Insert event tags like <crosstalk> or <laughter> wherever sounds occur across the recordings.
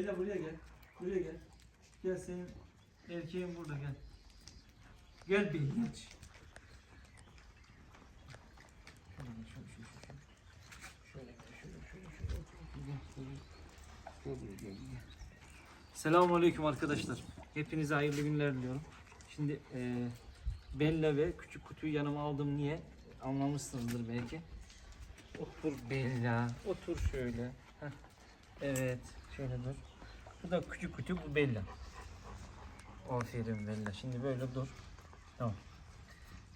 Leyla buraya gel. Buraya gel. Gel senin erkeğin burada gel. Gel bir geç. Selamun Aleyküm arkadaşlar. Hepinize hayırlı günler diliyorum. Şimdi e, Bella ve küçük kutuyu yanıma aldım. Niye? Anlamışsınızdır belki. Otur Bella. Otur şöyle. Heh. Evet. Şöyle dur. Bu da küçük kutu bu Bella. Aferin Bella. Şimdi böyle dur. Tamam.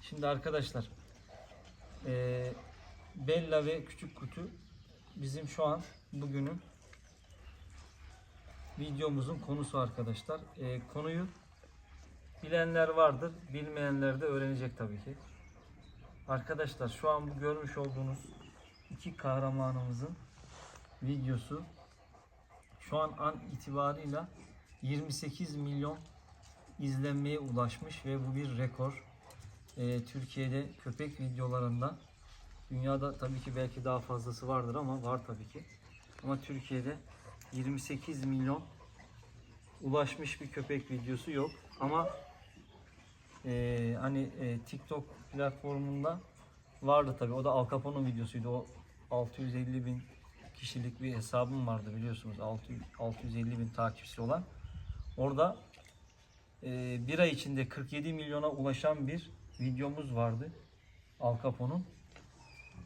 Şimdi arkadaşlar e, Bella ve küçük kutu bizim şu an bugünün videomuzun konusu arkadaşlar. Ee, konuyu bilenler vardır, bilmeyenler de öğrenecek tabii ki. Arkadaşlar şu an bu görmüş olduğunuz iki kahramanımızın videosu şu an an itibarıyla 28 milyon izlenmeye ulaşmış ve bu bir rekor. Ee, Türkiye'de köpek videolarında dünyada tabii ki belki daha fazlası vardır ama var tabii ki. Ama Türkiye'de 28 milyon ulaşmış bir köpek videosu yok. Ama eee, hani eee, TikTok platformunda vardı tabi. O da Al Capone'un videosuydu. O 650 bin kişilik bir hesabım vardı biliyorsunuz. 600 650 bin takipçisi olan. Orada eee, bir ay içinde 47 milyona ulaşan bir videomuz vardı. Al Capone'un.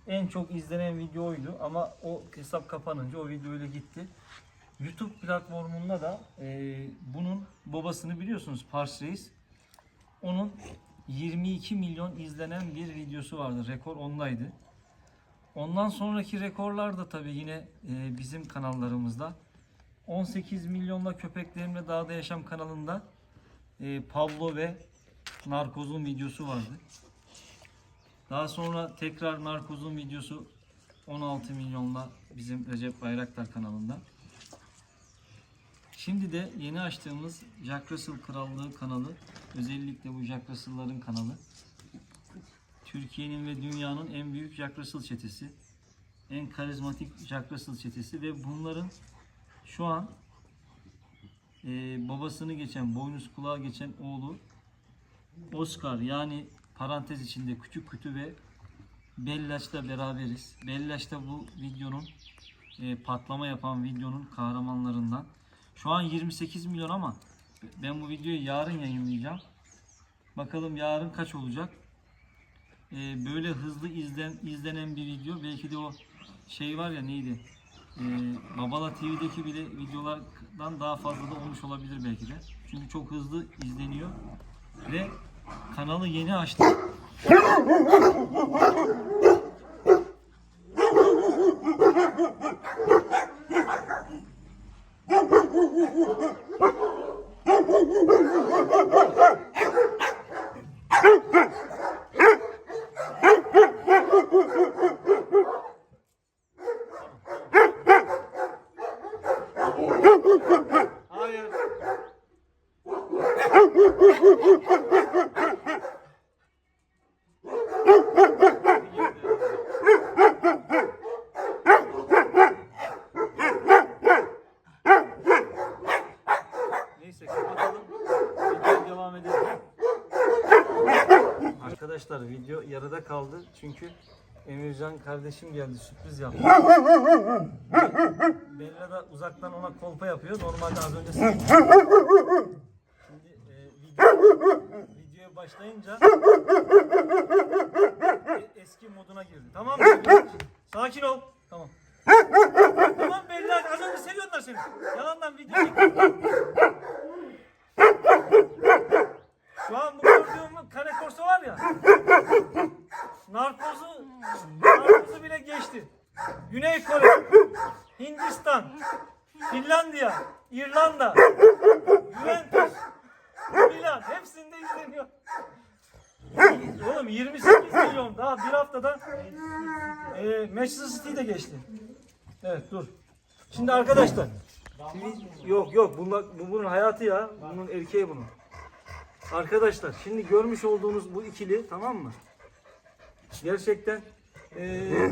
En çok izlenen video oydu ama o hesap kapanınca o video öyle gitti. YouTube platformunda da e, bunun babasını biliyorsunuz Pars Reis. Onun 22 milyon izlenen bir videosu vardı. Rekor ondaydı. Ondan sonraki rekorlar da tabii yine e, bizim kanallarımızda. 18 milyonla köpeklerimle dağda yaşam kanalında e, Pablo ve Narkoz'un videosu vardı. Daha sonra tekrar Narkoz'un videosu 16 milyonla bizim Recep Bayraktar kanalında. Şimdi de yeni açtığımız Jack Russell Krallığı kanalı, özellikle bu Jack Russell'ların kanalı. Türkiye'nin ve dünyanın en büyük Jack Russell çetesi. En karizmatik Jack Russell çetesi ve bunların şu an e, babasını geçen, boynuz kulağı geçen oğlu Oscar yani parantez içinde küçük kütü ve Bellaç'la beraberiz. Bellaç da bu videonun e, patlama yapan videonun kahramanlarından. Şu an 28 milyon ama ben bu videoyu yarın yayınlayacağım. Bakalım yarın kaç olacak. E, böyle hızlı izlen, izlenen bir video. Belki de o şey var ya neydi? E, Babala TV'deki bile videolardan daha fazla da olmuş olabilir belki de. Çünkü çok hızlı izleniyor. Ve kanalı yeni açtım. Arkadaşlar video yarıda kaldı çünkü Emircan kardeşim geldi sürpriz yaptı. <laughs> Bella da uzaktan ona kolpa yapıyor. Normalde az önce <laughs> Şimdi e, video, videoya başlayınca e- eski moduna girdi. Tamam mı? Sakin ol. Tamam. tamam Bella az önce seviyorlar seni. Yalandan video. Şu an bu gördüğüm kare korsa var ya. İzleniyor. Oğlum 28 milyon daha bir haftada e, Manchester City de geçti. Evet dur. Şimdi arkadaşlar yok yok bunlar, bu bunun hayatı ya. Bunun erkeği bunun. Arkadaşlar şimdi görmüş olduğunuz bu ikili tamam mı? Gerçekten eee,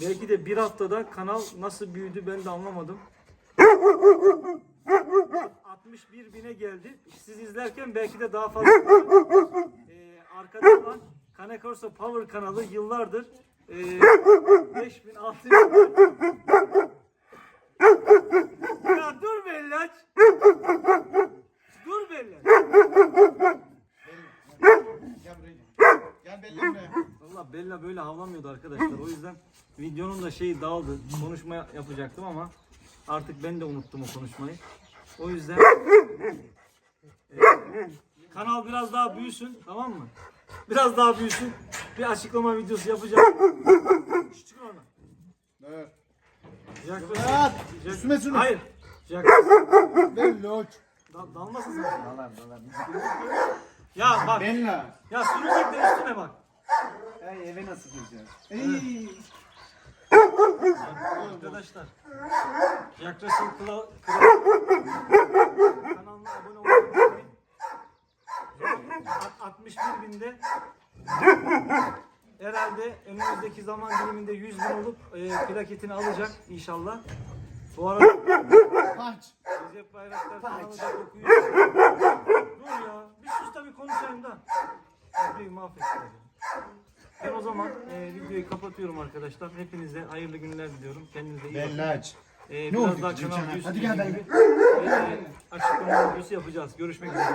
belki de bir haftada kanal nasıl büyüdü ben de anlamadım. 61 bine geldi. Siz izlerken belki de daha fazla. <laughs> Ee, arkada olan Kane Corso Power kanalı yıllardır e, 5000 6000 Ya dur Bellaç. Dur Bellaç. Valla Bella böyle havlamıyordu arkadaşlar. O yüzden videonun da şeyi dağıldı. Konuşma yapacaktım ama artık ben de unuttum o konuşmayı. O yüzden e, kanal biraz daha büyüsün tamam mı? Biraz daha büyüsün. Bir açıklama videosu yapacağım. Çıkın oradan. Evet. Yaklaşık- At. Yak- Üstüme sürün. Hayır. Yaklaşık- Belli uç. Da- dalmasın sen. Ya bak. Bella. Ya sürülecek de üstüne bak. Ay eve nasıl gireceğiz? Ey. Arkadaşlar yaklaşık kıla, kıla kanalına abone olmayı unutmayın. Alt- 61 binde herhalde önümüzdeki zaman diliminde 100 bin olup e, plaketini alacak inşallah. Bu arada Kaç. Recep Bayraktar kanalı da okuyor. Dur ya bir sus da bir konuşayım da. Videoyu mahvettiler. Ben o zaman e, videoyu kapatıyorum arkadaşlar. Hepinize hayırlı günler diliyorum. Kendinize iyi bakın. Ee, Ne biraz oldu daha kanal Hadi gel ben-. Ee, açıklama videosu yapacağız. Görüşmek üzere.